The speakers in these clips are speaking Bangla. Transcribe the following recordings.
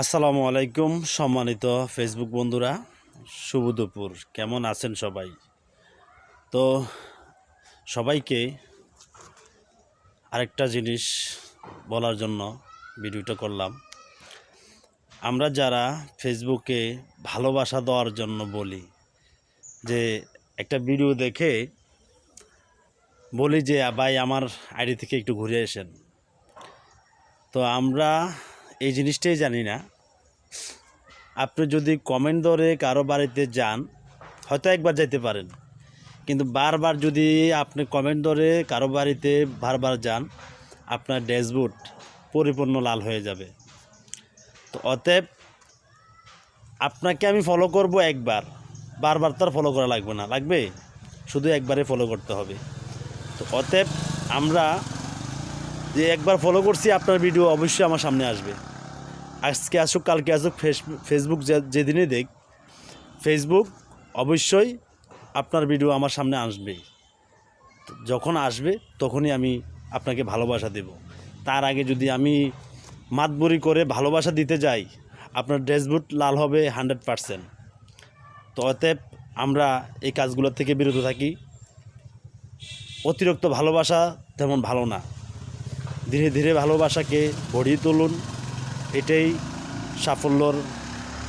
আসসালামু আলাইকুম, সম্মানিত ফেসবুক বন্ধুরা। শুভ দুপুর। কেমন আছেন সবাই? তো সবাইকে আরেকটা জিনিস বলার জন্য ভিডিওটা করলাম। আমরা যারা ফেসবুকে ভালোবাসা দেওয়ার জন্য বলি, যে একটা ভিডিও দেখে বলি যে, ভাই, আমার আইডি থেকে একটু ঘুরে এসেন তো আমরা এই জিনিসটাই জানি না। আপনি যদি কমেন্ট ধরে কারও বাড়িতে যান, হয়তো একবার যাইতে পারেন। কিন্তু বারবার যদি আপনি কমেন্ট ধরে কারও বাড়িতে বারবার যান, আপনার ড্যাশবোর্ড পরিপূর্ণ লাল হয়ে যাবে। তো অতএব আপনাকে আমি ফলো করব একবার। বারবার তো আর ফলো করা লাগবে না। লাগবে? শুধু একবারে ফলো করতে হবে। তো অতএব আমরা যে একবার ফলো করছি, আপনার ভিডিও অবশ্যই আমার সামনে আসবে। আজকে আসুক, কালকে আসুক, ফেস- ফেসবুক যেদিনই দেখ ফেসবুক অবশ্যই আপনার ভিডিও আমার সামনে আসবে যখন আসবে তখনই আমি আপনাকে ভালোবাসা দেব। তার আগে যদি আমি মাতবরি করে ভালোবাসা দিতে যাই, আপনার ড্রেসবুট লাল হবে হান্ড্রেড পারসেন্ট। তো অতএব আমরা এই কাজগুলো থেকে বিরত থাকি। অতিরিক্ত ভালোবাসা তেমন ভালো না। ধীরে ধীরে ভালোবাসাকে ভরিয়ে তুলুন। এটাই সাফল্যর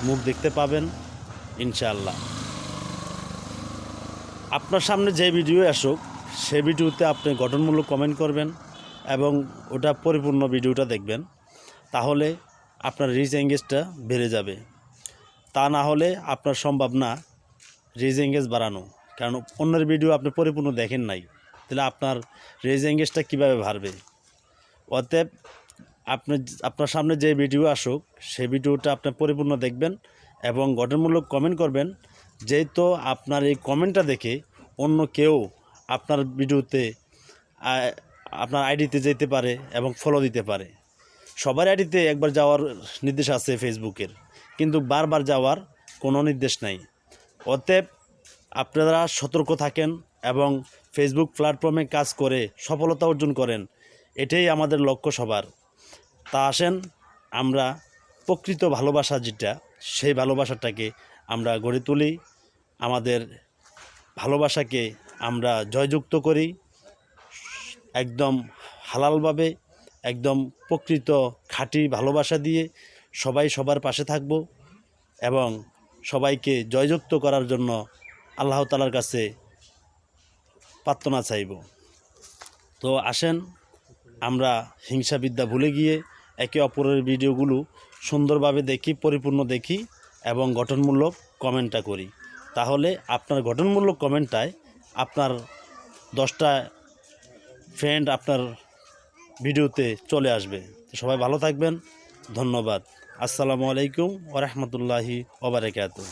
মুখ দেখতে পাবেন, ইনশাআল্লাহ। আপনার সামনে যে ভিডিও আসুক, সে ভিডিওতে আপনি গঠনমূলক কমেন্ট করবেন এবং ওটা পরিপূর্ণ ভিডিওটা দেখবেন, তাহলে আপনার রিচ এঙ্গেজটা বেড়ে যাবে। তা না হলে আপনার সম্ভব না রিচ এঙ্গেজ বাড়ানো, কারণ অন্যের ভিডিও আপনি পরিপূর্ণ দেখেন নাই, তাহলে আপনার রিচ এঙ্গেজটা কীভাবে বাড়বে? অতএব আপনি আপনার সামনে যে ভিডিও আসুক, সেই ভিডিওটা আপনি পরিপূর্ণ দেখবেন এবং গঠনমূলক কমেন্ট করবেন। যেহেতু আপনার এই কমেন্টটা দেখে অন্য কেউ আপনার ভিডিওতে আপনার আইডিতে যেতে পারে এবং ফলো দিতে পারে। সবার আইডিতে একবার যাওয়ার নির্দেশ আছে ফেসবুকের কিন্তু বারবার যাওয়ার কোনো নির্দেশ নাই। অতএব আপনারা সতর্ক থাকেন এবং ফেসবুক প্ল্যাটফর্মে কাজ করে সফলতা অর্জন করেন। এটাই আমাদের লক্ষ্য সবার। তা আসেন, আমরা প্রকৃত ভালোবাসা যেটা, সেই ভালোবাসাটাকে আমরা গড়ে তুলি, আমাদের ভালোবাসাকে আমরা জয়যুক্ত করি, একদম হালালভাবে, একদম প্রকৃত খাঁটি ভালোবাসা দিয়ে সবাই সবার পাশে থাকব এবং সবাইকে জয়যুক্ত করার জন্য আল্লাহ তালার কাছে প্রার্থনা চাইব। তো আসেন, আমরা হিংসাবিদ্যা ভুলে গিয়ে একে অপরের ভিডিওগুলো সুন্দরভাবে দেখি, পরিপূর্ণ দেখি এবং গঠনমূলক কমেন্টটা করি। তাহলে আপনার গঠনমূলক কমেন্টটায় আপনার দশটা ফ্রেন্ড আপনার ভিডিওতে চলে আসবে। সবাই ভালো থাকবেন। ধন্যবাদ। আসসালামু আলাইকুম ওরহমতুল্লাহি ওবরাকাতু